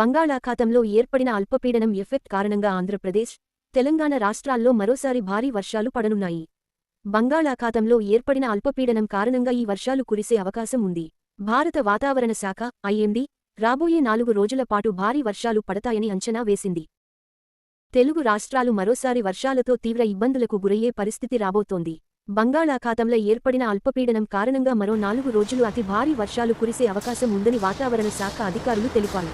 బంగాళాఖాతంలో ఏర్పడిన అల్పపీడనం ఎఫెక్ట్ కారణంగా ఆంధ్రప్రదేశ్ తెలంగాణ రాష్ట్రాల్లో మరోసారి భారీ వర్షాలు పడనున్నాయి. బంగాళాఖాతంలో ఏర్పడిన అల్పపీడనం కారణంగా ఈ వర్షాలు కురిసే అవకాశం ఉంది. భారత వాతావరణ శాఖ ఐఎండీ రాబోయే నాలుగు రోజుల పాటు భారీ వర్షాలు పడతాయని అంచనా వేసింది. తెలుగు రాష్ట్రాలు మరోసారి వర్షాలతో తీవ్ర ఇబ్బందులకు గురయ్యే పరిస్థితి రాబోతోంది. బంగాళాఖాతంలో ఏర్పడిన అల్పపీడనం కారణంగా మరో నాలుగు రోజులు అతి భారీ వర్షాలు కురిసే అవకాశం ఉందని వాతావరణ శాఖ అధికారులు తెలిపారు.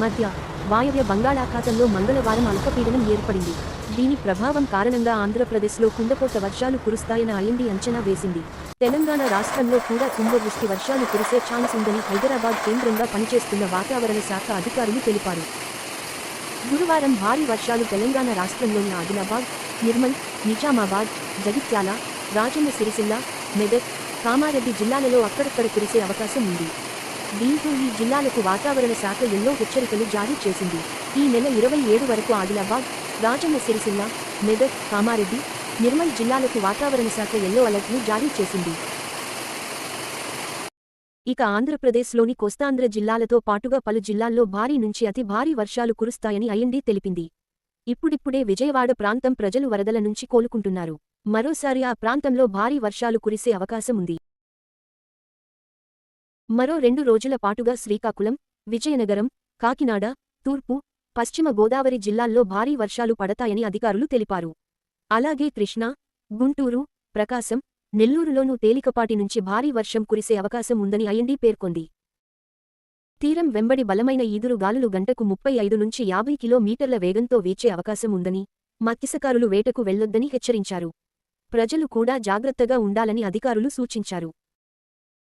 మధ్య వాయవ్య బంగాళాఖాతంలో మంగళవారం అల్పపీడనం ఏర్పడింది. దీని ప్రభావం కారణంగా ఆంధ్రప్రదేశ్లో కుండపోత వర్షాలు కురుస్తాయని ఐఎండీ అంచనా వేసింది. తెలంగాణ రాష్ట్రంలో కూడా కుంభవృష్టి వర్షాలు కురిసే ఛాన్స్ ఉందని హైదరాబాద్ కేంద్రంగా పనిచేస్తున్న వాతావరణ శాఖ అధికారులు తెలిపారు. గురువారం భారీ వర్షాలు తెలంగాణ రాష్ట్రంలోని ఆదిలాబాద్ నిర్మల్ నిజామాబాద్ జగిత్యాల రాజన్న సిరిసిల్ల మెదక్ కామారెడ్డి జిల్లాలలో అక్కడక్కడ కురిసే అవకాశం ఉంది. దీంతో ఈ జిల్లాలకు వాతావరణ శాఖ ఎన్నో హెచ్చరికలు జారీ చేసింది. ఈ నెల ఇరవై ఏడు వరకు ఆదిలాబాద్ రాజన్న సిరిసిల్ల మెదక్ కామారెడ్డి నిర్మల్ జిల్లాలకు వాతావరణ శాఖ ఎల్లో అలర్ట్ను జారీ చేసింది. ఇక ఆంధ్రప్రదేశ్లోని కోస్తాంధ్ర జిల్లాలతో పాటుగా పలు జిల్లాల్లో భారీ నుంచి అతి భారీ వర్షాలు కురుస్తాయని ఐఎండీ తెలిపింది. ఇప్పుడిప్పుడే విజయవాడ ప్రాంతం ప్రజలు వరదల నుంచి కోలుకుంటున్నారు. మరోసారి ఆ ప్రాంతంలో భారీ వర్షాలు కురిసే అవకాశం ఉంది మరో రెండు రోజుల పాటుగా శ్రీకాకుళం విజయనగరం కాకినాడ తూర్పు పశ్చిమ గోదావరి జిల్లాల్లో భారీ వర్షాలు పడతాయని అధికారులు తెలిపారు. అలాగే కృష్ణా గుంటూరు ప్రకాశం నెల్లూరులోనూ తేలికపాటి నుంచి భారీ వర్షం కురిసే అవకాశం ఉందని ఐఎండీ పేర్కొంది. తీరం వెంబడి బలమైన ఈదురు గాలులు గంటకు ముప్పై ఐదు నుంచి యాభై కిలోమీటర్ల వేగంతో వీచే అవకాశం ఉందని మత్స్యకారులు వేటకు వెళ్ళొద్దని హెచ్చరించారు. ప్రజలు కూడా జాగ్రత్తగా ఉండాలని అధికారులు సూచించారు.